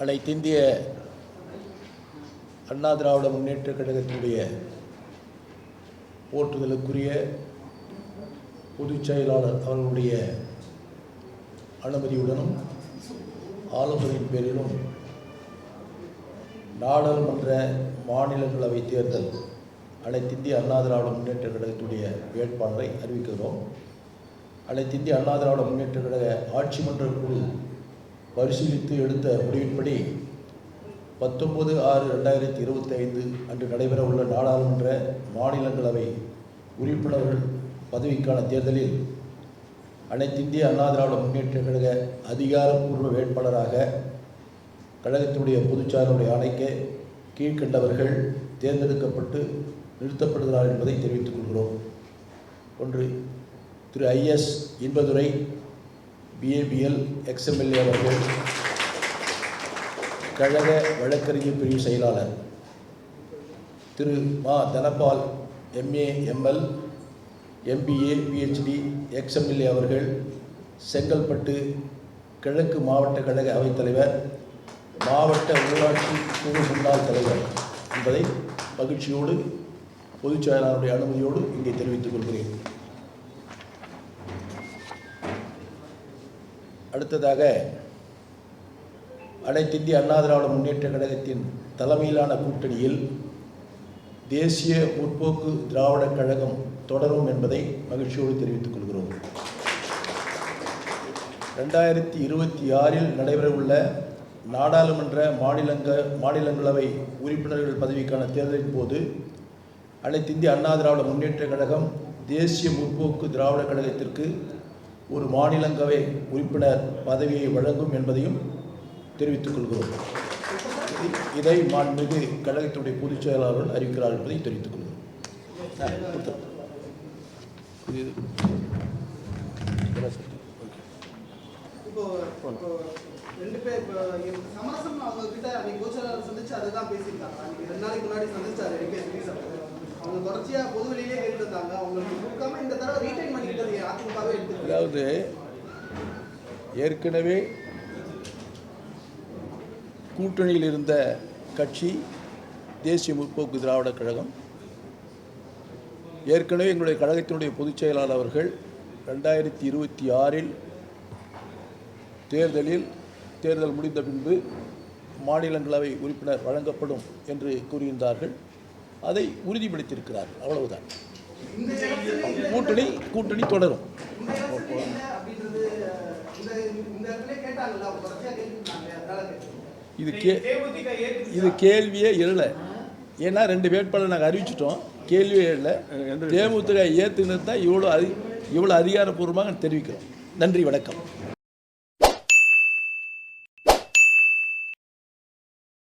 அனைத்திந்திய அண்ணா திராவிட முன்னேற்ற கழகத்தினுடைய போற்றுதலுக்குரிய பொதுச் செயலாளர் அவர்களுடைய அனுமதியுடனும் ஆலோசனையின் பேரிலும் நாடாளுமன்ற மாநிலங்களவை தேர்தல் அனைத்திந்திய அண்ணா திராவிட முன்னேற்ற கழகத்துடைய வேட்பாளரை அறிவிக்கிறோம். அனைத்திந்திய அண்ணா திராவிட முன்னேற்ற கழக ஆட்சி மன்ற குழு பரிசீலித்து எடுத்த முடிவின்படி பத்தொன்பது ஆறு ரெண்டாயிரத்தி இருபத்தி ஐந்து அன்று நடைபெற உள்ள நாடாளுமன்ற மாநிலங்களவை உறுப்பினர்கள் பதவிக்கான தேர்தலில் அனைத்திந்திய அண்ணா திராவிட முன்னேற்ற கழக அதிகாரப்பூர்வ வேட்பாளராக கழகத்தினுடைய பொதுச்சாரனுடைய ஆணைக்கு கீழ்கண்டவர்கள் தேர்ந்தெடுக்கப்பட்டு நிறுத்தப்படுகிறார் என்பதை தெரிவித்துக் கொள்கிறோம். ஒன்று Thiru I S Inbadurai B A B L ex M L A அவர்கள் கழக வழக்கறிஞர் பிரிவு செயலாளர். திரு. மா. Dhanapal M A M L M B A P H D ex M L A அவர்கள் செங்கல்பட்டு கிழக்கு மாவட்ட கழக அவைத்தலைவர் மாவட்ட ஊராட்சி குழு முன்னாள் தலைவர் என்பதை மகிழ்ச்சியோடு பொதுச் செயலாளருடைய அனுமதியோடு இங்கே தெரிவித்துக் கொள்கிறேன். அடுத்ததாக அனைத்திந்திய அண்ணா திராவிட முன்னேற்ற கழகத்தின் தலைமையிலான கூட்டணியில் தேசிய முற்போக்கு திராவிட கழகம் தொடரும் என்பதை மகிழ்ச்சியோடு தெரிவித்துக் கொள்கிறோம். ரெண்டாயிரத்தி இருபத்தி ஆறில் நடைபெறவுள்ள நாடாளுமன்ற மாநிலங்க மாநிலங்களவை உறுப்பினர்கள் பதவிக்கான தேர்தலின் போது அனைத்திந்திய அண்ணா திராவிட முன்னேற்ற கழகம் தேசிய முற்போக்கு திராவிட கழகத்திற்கு ஒரு மாநிலங்களவை உறுப்பினர் பதவியை வழங்கும் என்பதையும் தெரிவித்துக் கொள்கிறோம். இதை மாண்புமிகு கழகத்தினுடைய பொதுச் செயலாளர்கள் அறிவிக்கிறார் என்பதை தெரிவித்துக் கொள்கிறோம். ரெண்டு பேர் இப்போ சமரசம் அவங்க கிட்ட அன்னைக்கு கோச்சராளர் சந்திச்சு அதுதான் பேசியிருக்காங்க அன்னைக்கு ரெண்டு நாளைக்கு முன்னாடி சந்திச்சாரு எங்கே அதாவது ஏற்கனவே கூட்டணியில் இருந்த கட்சி தேசிய முற்போக்கு திராவிட கழகம் ஏற்கனவே எங்களுடைய கழகத்தினுடைய பொதுச் செயலாளர் அவர்கள் ரெண்டாயிரத்தி இருபத்தி ஆறில் தேர்தலில் தேர்தல் முடிந்த பின்பு மாநிலங்களவை உறுப்பினர் வழங்கப்படும் என்று கூறியிருந்தார்கள். அதை உறுதிப்படுத்தியிருக்கிறார்கள் அவ்வளவுதான். கூட்டணி கூட்டணி தொடரும். இது கே இது கேள்வியே இல்லை ஏன்னா ரெண்டு வேட்பாளர் நாங்கள் அறிவிச்சிட்டோம். கேள்வியே இல்லை தேமுதிக ஏற்றுனது தான் இவ்வளோ அதி இவ்வளோ அதிகாரப்பூர்வமாக தெரிவிக்கிறோம். நன்றி வணக்கம்.